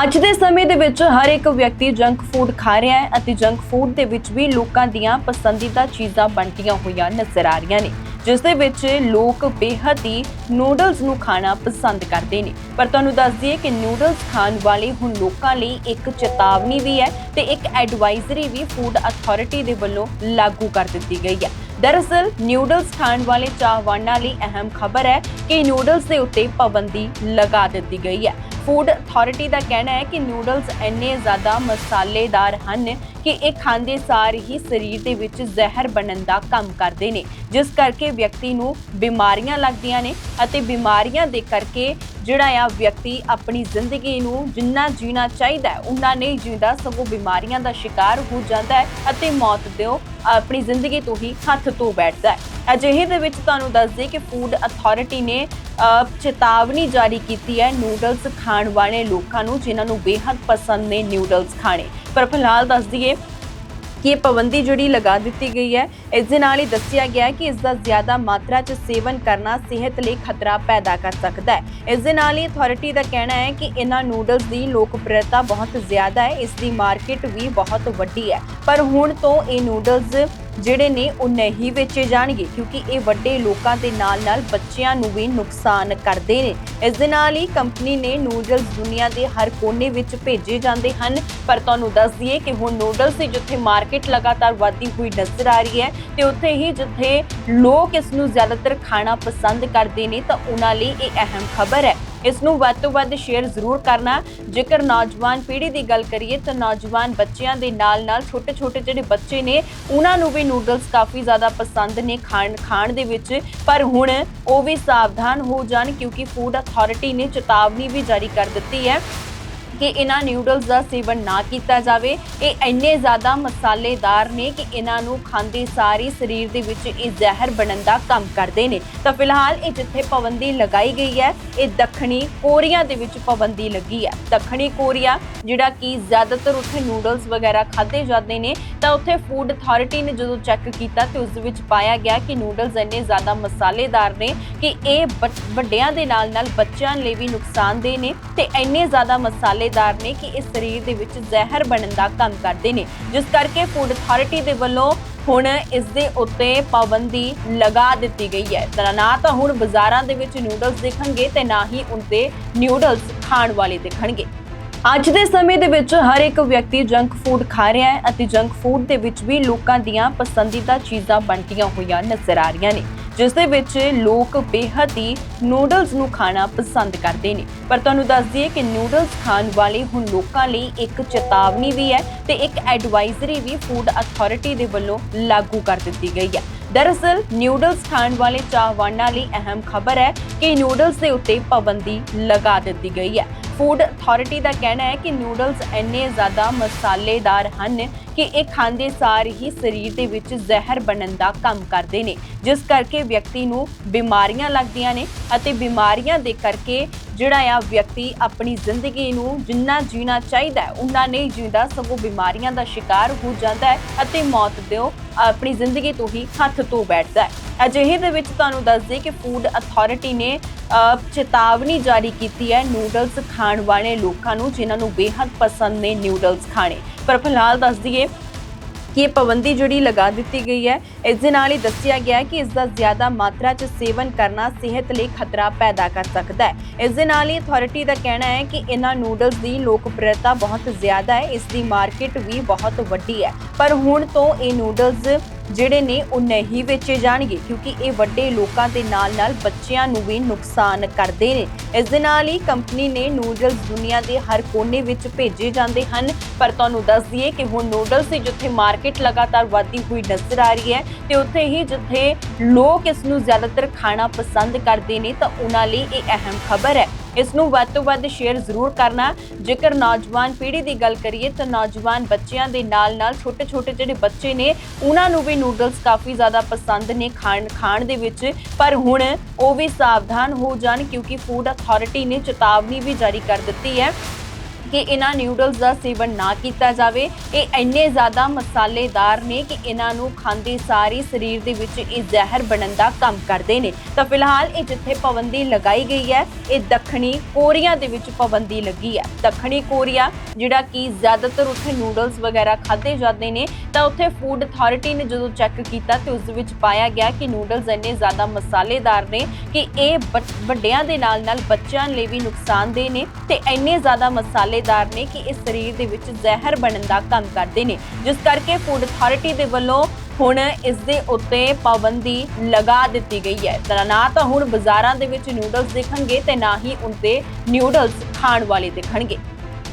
ਅੱਜ ਦੇ ਸਮੇਂ ਦੇ ਵਿੱਚ ਹਰ ਇੱਕ ਵਿਅਕਤੀ ਜੰਕ ਫੂਡ ਖਾ ਰਿਹਾ ਹੈ ਅਤੇ ਜੰਕ ਫੂਡ ਦੇ ਵਿੱਚ ਵੀ ਲੋਕਾਂ ਦੀਆਂ ਪਸੰਦੀਦਾ ਚੀਜ਼ਾਂ ਬਣਦੀਆਂ ਹੋਈਆਂ ਨਜ਼ਰ ਆ ਰਹੀਆਂ ਨੇ, ਜਿਸ ਦੇ ਵਿੱਚ ਲੋਕ ਬੇਹੱਦ ਹੀ ਨੂਡਲਸ ਨੂੰ ਖਾਣਾ ਪਸੰਦ ਕਰਦੇ ਨੇ। ਪਰ ਤੁਹਾਨੂੰ ਦੱਸ ਦਈਏ ਕਿ ਨੂਡਲਸ ਖਾਣ ਵਾਲੇ ਹੁਣ ਲੋਕਾਂ ਲਈ ਇੱਕ ਚੇਤਾਵਨੀ ਵੀ ਹੈ ਤੇ ਇੱਕ ਐਡਵਾਈਜ਼ਰੀ ਵੀ ਫੂਡ ਅਥਾਰਟੀ ਦੇ ਵੱਲੋਂ ਲਾਗੂ ਕਰ ਦਿੱਤੀ ਗਈ ਹੈ। ਦਰਅਸਲ ਨੂਡਲਸ ਖਾਣ ਵਾਲੇ ਚਾਹਵਾਨਾਂ ਲਈ ਅਹਿਮ ਖਬਰ ਹੈ ਕਿ ਨੂਡਲਸ ਦੇ ਉੱਤੇ ਪਾਬੰਦੀ ਲਗਾ ਦਿੱਤੀ ਗਈ ਹੈ। ਫੂਡ ਅਥਾਰਟੀ ਦਾ ਕਹਿਣਾ ਹੈ ਕਿ ਨੂਡਲਸ ਇੰਨੇ ਜ਼ਿਆਦਾ ਮਸਾਲੇਦਾਰ ਹਨ ਕਿ ਇਹ ਖਾਂਦੇ ਸਾਰ ਹੀ ਸਰੀਰ ਦੇ ਵਿੱਚ ਜ਼ਹਿਰ ਬਣਨ ਦਾ ਕੰਮ ਕਰਦੇ ਨੇ। ਜਿਸ ਕਰਕੇ ਵਿਅਕਤੀ ਨੂੰ ਬਿਮਾਰੀਆਂ ਲੱਗਦੀਆਂ ਨੇ ਅਤੇ ਬਿਮਾਰੀਆਂ ਦੇ ਕਰਕੇ ਜਿਹੜਾ ਆ ਵਿਅਕਤੀ ਆਪਣੀ ਜ਼ਿੰਦਗੀ ਨੂੰ ਜਿੰਨਾ ਜੀਣਾ ਚਾਹੀਦਾ ਹੈ ਉਨਾ ਨਹੀਂ ਜੀਂਦਾ, ਸਗੋਂ ਬਿਮਾਰੀਆਂ ਦਾ ਸ਼ਿਕਾਰ ਹੋ ਜਾਂਦਾ ਹੈ ਅਤੇ ਮੌਤ ਦੇ ਆਪਣੀ ਜ਼ਿੰਦਗੀ ਤੋਂ ਹੀ ਹੱਥ ਧੋ ਬੈਠਦਾ ਹੈ। ਅਜਿਹੇ ਦੇ ਵਿੱਚ ਤੁਹਾਨੂੰ ਦੱਸ ਦਈਏ ਕਿ ਫੂਡ ਅਥਾਰਟੀ ਨੇ ਚੇਤਾਵਨੀ ਜਾਰੀ ਕੀਤੀ ਹੈ ਨੂਡਲਸ ਖਾਣ ਵਾਲੇ ਲੋਕਾਂ ਨੂੰ, ਜਿਨ੍ਹਾਂ ਨੂੰ ਬੇਹੱਦ ਪਸੰਦ ਨੇ ਨੂਡਲਸ ਖਾਣੇ। ਪਰ ਫਿਲਹਾਲ ਦੱਸ ਦਈਏ ਕਿ ਇਹ ਪਾਬੰਦੀ ਜਿਹੜੀ ਲਗਾ ਦਿੱਤੀ ਗਈ ਹੈ, ਇਸ ਦੇ ਨਾਲ ਹੀ ਦੱਸਿਆ ਗਿਆ ਹੈ ਕਿ ਇਸ ਦਾ ਜ਼ਿਆਦਾ ਮਾਤਰਾ 'ਚ ਸੇਵਨ ਕਰਨਾ ਸਿਹਤ ਲਈ ਖਤਰਾ ਪੈਦਾ ਕਰ ਸਕਦਾ ਹੈ। ਇਸ ਦੇ ਨਾਲ ਹੀ ਅਥਾਰਟੀ ਦਾ ਕਹਿਣਾ ਹੈ ਕਿ ਇਹਨਾਂ ਨੂਡਲਸ ਦੀ ਲੋਕਪ੍ਰਿਯਤਾ ਬਹੁਤ ਜ਼ਿਆਦਾ ਹੈ, ਇਸ ਦੀ ਮਾਰਕੀਟ ਵੀ ਬਹੁਤ ਵੱਡੀ ਹੈ। ਪਰ ਹੁਣ ਤੋਂ ਇਹ ਨੂਡਲਸ ਜਿਹੜੇ ਨੇ ਉਹ ਨਹੀਂ ਵੇਚੇ ਜਾਣਗੇ ਕਿਉਂਕਿ ਇਹ ਵੱਡੇ ਲੋਕਾਂ ਦੇ ਨਾਲ-ਨਾਲ ਬੱਚਿਆਂ ਨੂੰ ਵੀ ਨੁਕਸਾਨ ਕਰਦੇ ਨੇ। ਇਸ ਦੇ ਨਾਲ ਹੀ ਕੰਪਨੀ ਨੇ ਨੂਡਲਸ ਦੁਨੀਆ ਦੇ ਹਰ ਕੋਨੇ ਵਿੱਚ ਭੇਜੇ ਜਾਂਦੇ ਹਨ। ਪਰ ਤੁਹਾਨੂੰ ਦੱਸ ਦਈਏ ਕਿ ਹੁਣ ਨੂਡਲਸ ਦੀ ਜਿੱਥੇ ਮਾਰਕੀਟ ਲਗਾਤਾਰ ਵਧਦੀ ਹੋਈ ਨਜ਼ਰ ਆ ਰਹੀ ਹੈ ਤੇ ਉੱਥੇ ਹੀ ਜਿੱਥੇ ਲੋਕ ਇਸ ਨੂੰ ਜ਼ਿਆਦਾਤਰ ਖਾਣਾ ਪਸੰਦ ਕਰਦੇ ਨੇ ਤਾਂ ਉਹਨਾਂ ਲਈ ਇਹ ਅਹਿਮ ਖਬਰ ਹੈ। ਇਸ ਨੂੰ ਵੱਧ ਤੋਂ ਵੱਧ ਸ਼ੇਅਰ ਜ਼ਰੂਰ ਕਰਨਾ। ਜੇਕਰ ਨੌਜਵਾਨ ਪੀੜ੍ਹੀ ਦੀ ਗੱਲ ਕਰੀਏ ਤਾਂ ਨੌਜਵਾਨ ਬੱਚਿਆਂ ਦੇ ਨਾਲ-ਨਾਲ ਛੋਟੇ-ਛੋਟੇ ਜਿਹੜੇ ਬੱਚੇ ਨੇ, ਉਹਨਾਂ ਨੂੰ ਵੀ ਨੂਡਲਸ ਕਾਫੀ ਜ਼ਿਆਦਾ ਪਸੰਦ ਨੇ ਖਾਣ ਖਾਣ ਦੇ ਵਿੱਚ। ਪਰ ਹੁਣ ਉਹ ਵੀ ਸਾਵਧਾਨ ਹੋ ਜਾਣ ਕਿਉਂਕਿ ਫੂਡ ਅਥਾਰਟੀ ਨੇ ਚੇਤਾਵਨੀ ਵੀ ਜਾਰੀ ਕਰ ਦਿੱਤੀ ਹੈ। ਕਿ ਇਹਨਾਂ ਨਿਊਡਲਸ ਦਾ ਸੇਵਨ ਨਾ ਕੀਤਾ ਜਾਵੇ। ਇਹ ਇੰਨੇ ਜ਼ਿਆਦਾ ਮਸਾਲੇਦਾਰ ਨੇ ਕਿ ਇਹਨਾਂ ਨੂੰ ਖਾਂਦੇ ਸਾਰੀ ਸਰੀਰ ਦੇ ਵਿੱਚ ਇਹ ਜ਼ਹਿਰ ਬਣਨ ਦਾ ਕੰਮ ਕਰਦੇ ਨੇ। ਤਾਂ ਫਿਲਹਾਲ ਇਹ ਜਿੱਥੇ ਪਾਬੰਦੀ ਲਗਾਈ ਗਈ ਹੈ, ਇਹ ਦੱਖਣੀ ਕੋਰੀਆ ਦੇ ਵਿੱਚ ਪਾਬੰਦੀ ਲੱਗੀ ਹੈ। ਦੱਖਣੀ ਕੋਰੀਆ, ਜਿਹੜਾ ਕਿ ਜ਼ਿਆਦਾਤਰ ਉੱਥੇ ਨੂਡਲਸ ਵਗੈਰਾ ਖਾਦੇ ਜਾਂਦੇ ਨੇ, ਤਾਂ ਉੱਥੇ ਫੂਡ ਅਥਾਰਟੀ ਨੇ ਜਦੋਂ ਚੈੱਕ ਕੀਤਾ ਤੇ ਉਸ ਦੇ ਵਿੱਚ ਪਾਇਆ ਗਿਆ ਕਿ ਨੂਡਲਸ ਇੰਨੇ ਜ਼ਿਆਦਾ ਮਸਾਲੇਦਾਰ ਨੇ ਕਿ ਇਹ ਬ- ਵੱਡਿਆਂ ਦੇ ਨਾਲ ਨਾਲ ਬੱਚਿਆਂ ਲਈ ਵੀ ਨੁਕਸਾਨਦੇਹ ਨੇ ਤੇ ਇੰਨੇ ਜ਼ਿਆਦਾ ਮਸਾਲੇ ਮਸਾਲੇਦਾਰ ਨੇ ਕਿ ਇਹ ਸਰੀਰ ਦੇ ਵਿੱਚ ਜ਼ਹਿਰ ਬਣਨ ਦਾ ਕੰਮ ਕਰਦੇ ਨੇ। ਜਿਸ ਕਰਕੇ ਫੂਡ ਅਥਾਰਟੀ ਦੇ ਵੱਲੋਂ ਹੁਣ ਇਸ ਦੇ ਉੱਤੇ ਪਾਬੰਦੀ ਲਗਾ ਦਿੱਤੀ ਗਈ ਹੈ। ਤਾਂ ਨਾ ਤਾਂ ਹੁਣ ਬਾਜ਼ਾਰਾਂ ਦੇ ਵਿੱਚ ਨੂਡਲਸ ਦਿਖਣਗੇ ਤੇ ਨਾ ਹੀ ਉਨਤੇ ਨੂਡਲਸ ਖਾਣ ਵਾਲੇ ਦਿਖਣਗੇ। ਅੱਜ ਦੇ ਸਮੇਂ ਦੇ ਵਿੱਚ ਹਰ ਇੱਕ ਵਿਅਕਤੀ ਜੰਕ ਫੂਡ ਖਾ ਰਿਹਾ ਹੈ ਅਤੇ ਜੰਕ ਫੂਡ ਦੇ ਵਿੱਚ ਵੀ ਲੋਕਾਂ ਦੀਆਂ ਪਸੰਦੀਦਾ ਚੀਜ਼ਾਂ ਬਣਦੀਆਂ ਹੋਈਆਂ ਨਜ਼ਰ ਆ ਰਹੀਆਂ ਨੇ। ਜਿਸ ਦੇ ਵਿੱਚ ਲੋਕ ਬੇਹੱਦ ਹੀ ਨੂਡਲਸ ਨੂੰ ਖਾਣਾ ਪਸੰਦ ਕਰਦੇ ਨੇ। ਪਰ ਤੁਹਾਨੂੰ ਦੱਸ ਦਈਏ ਕਿ ਨੂਡਲਸ ਖਾਣ ਵਾਲੇ ਹੁਣ ਲੋਕਾਂ ਲਈ ਇੱਕ ਚੇਤਾਵਨੀ ਵੀ ਹੈ ਤੇ ਇੱਕ ਐਡਵਾਈਜ਼ਰੀ ਵੀ ਫੂਡ ਅਥਾਰਟੀ ਦੇ ਵੱਲੋਂ ਲਾਗੂ ਕਰ ਦਿੱਤੀ ਗਈ ਹੈ। ਦਰਅਸਲ ਨੂਡਲਸ ਖਾਣ ਵਾਲੇ ਚਾਹਵਾਨਾਂ ਲਈ ਅਹਿਮ ਖਬਰ ਹੈ ਕਿ ਨੂਡਲਸ ਦੇ ਉੱਤੇ ਪਾਬੰਦੀ ਲਗਾ ਦਿੱਤੀ ਗਈ ਹੈ। ਫੂਡ ਅਥਾਰਟੀ ਦਾ ਕਹਿਣਾ ਹੈ ਕਿ ਨੂਡਲਸ ਇੰਨੇ ਜ਼ਿਆਦਾ ਮਸਾਲੇਦਾਰ ਹਨ ਕਿ ਇਹ ਖਾਂਦੇ ਸਾਰ ਹੀ ਸਰੀਰ ਦੇ ਵਿੱਚ ਜ਼ਹਿਰ ਬਣਨ ਦਾ ਕੰਮ ਕਰਦੇ ਨੇ। ਜਿਸ ਕਰਕੇ ਵਿਅਕਤੀ ਨੂੰ ਬਿਮਾਰੀਆਂ ਲੱਗਦੀਆਂ ਨੇ ਅਤੇ ਬਿਮਾਰੀਆਂ ਦੇ ਕਰਕੇ ਜਿਹੜਾ ਆ ਵਿਅਕਤੀ ਆਪਣੀ ਜ਼ਿੰਦਗੀ ਨੂੰ ਜਿੰਨਾ ਜੀਣਾ ਚਾਹੀਦਾ ਹੈ ਉਨਾ ਨਹੀਂ ਜੀਂਦਾ, ਸਗੋਂ ਬਿਮਾਰੀਆਂ ਦਾ ਸ਼ਿਕਾਰ ਹੋ ਜਾਂਦਾ ਹੈ ਅਤੇ ਮੌਤ ਦਿਓ, ਆਪਣੀ ਜ਼ਿੰਦਗੀ ਤੋਂ ਹੀ ਹੱਥ ਧੋ ਬੈਠਦਾ ਹੈ। ਅਜਿਹੇ ਦੇ ਵਿੱਚ ਤੁਹਾਨੂੰ ਦੱਸ ਦਈਏ ਕਿ ਫੂਡ ਅਥਾਰਟੀ ਨੇ ਚੇਤਾਵਨੀ ਜਾਰੀ ਕੀਤੀ ਹੈ ਨੂਡਲਸ ਖਾਣ ਵਾਲੇ ਲੋਕਾਂ ਨੂੰ, ਜਿਨ੍ਹਾਂ ਨੂੰ ਬੇਹੱਦ ਪਸੰਦ ਨੇ ਨੂਡਲਸ ਖਾਣੇ। ਪਰ ਫਿਲਹਾਲ ਦੱਸ ਦਈਏ ਕਿ ਇਹ ਪਾਬੰਦੀ ਜਿਹੜੀ ਲਗਾ ਦਿੱਤੀ ਗਈ ਹੈ, ਇਸ ਦੇ ਨਾਲ ਹੀ ਦੱਸਿਆ ਗਿਆ ਹੈ ਕਿ ਇਸ ਦਾ ਜ਼ਿਆਦਾ ਮਾਤਰਾ 'ਚ ਸੇਵਨ ਕਰਨਾ ਸਿਹਤ ਲਈ ਖਤਰਾ ਪੈਦਾ ਕਰ ਸਕਦਾ ਹੈ। ਇਸ ਦੇ ਨਾਲ ਹੀ ਅਥਾਰਟੀ ਦਾ ਕਹਿਣਾ ਹੈ ਕਿ ਇਹਨਾਂ ਨੂਡਲਸ ਦੀ ਲੋਕਪ੍ਰਿਯਤਾ ਬਹੁਤ ਜ਼ਿਆਦਾ ਹੈ, ਇਸ ਦੀ ਮਾਰਕੀਟ ਵੀ ਬਹੁਤ ਵੱਡੀ ਹੈ। ਪਰ ਹੁਣ ਤੋਂ ਇਹ ਨੂਡਲਸ ਜਿਹੜੇ ਨੇ ਉਹ ਨਹੀਂ ਵੇਚੇ ਜਾਣਗੇ, ਕਿਉਂਕਿ ਇਹ ਵੱਡੇ ਲੋਕਾਂ ਦੇ ਨਾਲ-ਨਾਲ ਬੱਚਿਆਂ ਨੂੰ ਵੀ ਨੁਕਸਾਨ ਕਰਦੇ ਨੇ। ਇਸ ਦੇ ਨਾਲ ਹੀ ਕੰਪਨੀ ਨੇ ਨੂਡਲਸ ਦੁਨੀਆ ਦੇ ਹਰ ਕੋਨੇ ਵਿੱਚ ਭੇਜੇ ਜਾਂਦੇ ਹਨ। ਪਰ ਤੁਹਾਨੂੰ ਦੱਸ ਦਈਏ ਕਿ ਹੁਣ ਨੂਡਲਸ ਦੀ ਜਿੱਥੇ ਮਾਰਕੀਟ ਲਗਾਤਾਰ ਵਧਦੀ ਹੋਈ ਨਜ਼ਰ ਆ ਰਹੀ ਹੈ ਤੇ ਉੱਥੇ ਹੀ ਜਿੱਥੇ ਲੋਕ ਇਸ ਨੂੰ ਜ਼ਿਆਦਾਤਰ ਖਾਣਾ ਪਸੰਦ ਕਰਦੇ ਨੇ, ਤਾਂ ਉਹਨਾਂ ਲਈ ਇਹ ਅਹਿਮ ਖਬਰ ਹੈ। ਇਸ ਨੂੰ ਵੱਧ ਤੋਂ ਵੱਧ ਸ਼ੇਅਰ ਜ਼ਰੂਰ ਕਰਨਾ। ਜੇਕਰ ਨੌਜਵਾਨ ਪੀੜ੍ਹੀ ਦੀ ਗੱਲ ਕਰੀਏ ਤਾਂ ਨੌਜਵਾਨ ਬੱਚਿਆਂ ਦੇ ਨਾਲ-ਨਾਲ ਛੋਟੇ-ਛੋਟੇ ਜਿਹੜੇ ਬੱਚੇ ਨੇ, ਉਹਨਾਂ ਨੂੰ ਵੀ ਨੂਡਲਸ ਕਾਫੀ ਜ਼ਿਆਦਾ ਪਸੰਦ ਨੇ ਖਾਣ ਖਾਣ ਦੇ ਵਿੱਚ। ਪਰ ਹੁਣ ਉਹ ਵੀ ਸਾਵਧਾਨ ਹੋ ਜਾਣ ਕਿਉਂਕਿ ਫੂਡ ਅਥਾਰਟੀ ਨੇ ਚੇਤਾਵਨੀ ਵੀ ਜਾਰੀ ਕਰ ਦਿੱਤੀ ਹੈ। ਕਿ ਇਹਨਾਂ ਨਿਊਡਲਸ ਦਾ ਸੇਵਨ ਨਾ ਕੀਤਾ ਜਾਵੇ। ਇਹ ਇੰਨੇ ਜ਼ਿਆਦਾ ਮਸਾਲੇਦਾਰ ਨੇ ਕਿ ਇਹਨਾਂ ਨੂੰ ਖਾਂਦੇ ਸਾਰੀ ਸਰੀਰ ਦੇ ਵਿੱਚ ਇਹ ਜ਼ਹਿਰ ਬਣਨ ਦਾ ਕੰਮ ਕਰਦੇ ਨੇ। ਤਾਂ ਫਿਲਹਾਲ ਇਹ ਜਿੱਥੇ ਪਾਬੰਦੀ ਲਗਾਈ ਗਈ ਹੈ, ਇਹ ਦੱਖਣੀ ਕੋਰੀਆ ਦੇ ਵਿੱਚ ਪਾਬੰਦੀ ਲੱਗੀ ਹੈ। ਦੱਖਣੀ ਕੋਰੀਆ, ਜਿਹੜਾ ਕਿ ਜ਼ਿਆਦਾਤਰ ਉੱਥੇ ਨੂਡਲਸ ਵਗੈਰਾ ਖਾਦੇ ਜਾਂਦੇ ਨੇ, ਤਾਂ ਉੱਥੇ ਫੂਡ ਅਥਾਰਟੀ ਨੇ ਜਦੋਂ ਚੈੱਕ ਕੀਤਾ ਤੇ ਉਸ ਦੇ ਵਿੱਚ ਪਾਇਆ ਗਿਆ ਕਿ ਨੂਡਲਸ ਇੰਨੇ ਜ਼ਿਆਦਾ ਮਸਾਲੇਦਾਰ ਨੇ ਕਿ ਇਹ ਬ- ਵੱਡਿਆਂ ਦੇ ਨਾਲ ਨਾਲ ਬੱਚਿਆਂ ਲਈ ਵੀ ਨੁਕਸਾਨਦੇਹ ਨੇ ਤੇ ਇੰਨੇ ਜ਼ਿਆਦਾ ਮਸਾਲੇ ਮਸਾਲੇਦਾਰ ਨੇ ਕਿ ਇਹ ਸਰੀਰ ਦੇ ਵਿੱਚ ਜ਼ਹਿਰ ਬਣਨ ਦਾ ਕੰਮ ਕਰਦੇ ਨੇ। ਜਿਸ ਕਰਕੇ ਫੂਡ ਅਥਾਰਟੀ ਦੇ ਵੱਲੋਂ ਹੁਣ ਇਸ ਦੇ ਉੱਤੇ ਪਾਬੰਦੀ ਲਗਾ ਦਿੱਤੀ ਗਈ ਹੈ। ਤਾਂ ਨਾ ਤਾਂ ਹੁਣ ਬਾਜ਼ਾਰਾਂ ਦੇ ਵਿੱਚ ਨੂਡਲਸ ਦਿਖਣਗੇ ਤੇ ਨਾ ਹੀ ਉੱਤੇ ਨਿਊਡਲਸ ਖਾਣ ਵਾਲੇ ਦਿਖਣਗੇ।